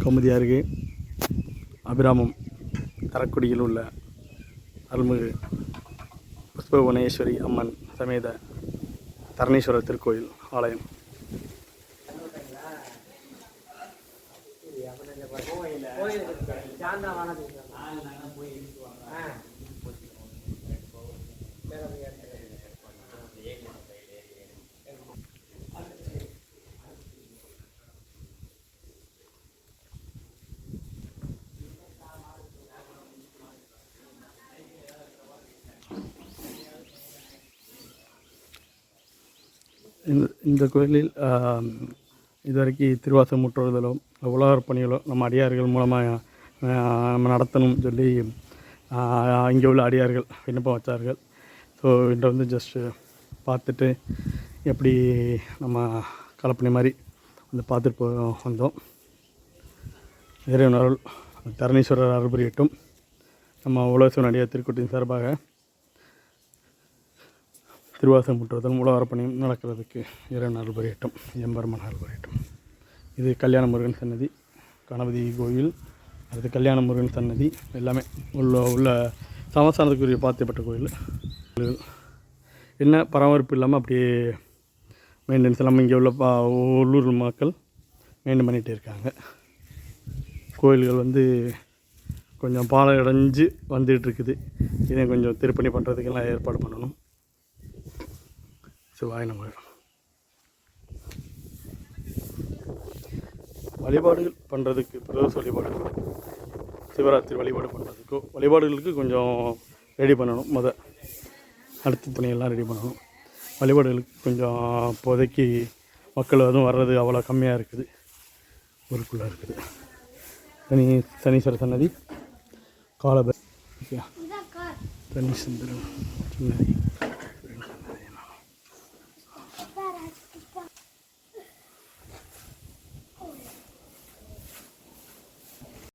கமுதி அருகே அபிராமம் தரக்குடியில் உள்ள அருள்மிகு புஷ்பவனேஸ்வரி அம்மன் சமேத தரணீஸ்வரர் திருக்கோயில் ஆலயம் இந்த இந்த கோயிலில் இதுவரைக்கும் திருவாசம் முற்றுவதிலோ உலகப் பணிகளோ நம்ம அடியார்கள் மூலமாக நம்ம நடத்தணும் சொல்லி இங்கே உள்ள அடியார்கள் விண்ணப்பம் வச்சார்கள். ஸோ இதை வந்து ஜஸ்ட்டு பார்த்துட்டு எப்படி நம்ம கலப்பணி மாதிரி வந்து பார்த்துட்டு போ வந்தோம். இறைவன் அருள் தரணீஸ்வரர் அருள்புரியட்டும் நம்ம உலக அடியார் திருக்குட்டியின் சார்பாக திருவாசம் முற்றுவதல் மூலவரப்பணியும் நடக்கிறதுக்கு இரவு நாள் புரியட்டும் எம்பெருமான் நாள் புரியட்டும். இது கல்யாண முருகன் சன்னதி கணபதி கோயில் அடுத்து கல்யாண முருகன் சன்னதி எல்லாமே உள்ள உள்ள சமஸ்தானத்துக்குரிய பாத்தியப்பட்ட கோயில். என்ன பராமரிப்பு இல்லாமல் அப்படியே மெயின்டெனன்ஸ் இல்லாமல் இங்கே உள்ள பா உள்ளூர் மக்கள் மெயின்டைன் பண்ணிகிட்டே இருக்காங்க. கோயில்கள் வந்து கொஞ்சம் பாலம் அடைஞ்சு வந்துகிட்ருக்குது இதை கொஞ்சம் திருப்பணி பண்ணுறதுக்கெல்லாம் ஏற்பாடு பண்ணணும். சிவாய நம வழிபாடுகள் பண்ணுறதுக்கு பிரதோஷ வழிபாடுகள் சிவராத்திரி வழிபாடு பண்ணுறதுக்கோ வழிபாடுகளுக்கு கொஞ்சம் ரெடி பண்ணணும். முத அடுத்த துணியெல்லாம் ரெடி பண்ணணும். வழிபாடுகளுக்கு கொஞ்சம் இப்போதைக்கு மக்கள் அதுவும் வர்றது அவ்வளோ கம்மியாக இருக்குது. ஊருக்குள்ளே இருக்குது. சனி சனீஸ்வர சன்னதி காலப சனீஸ்வரன் சன்னதி.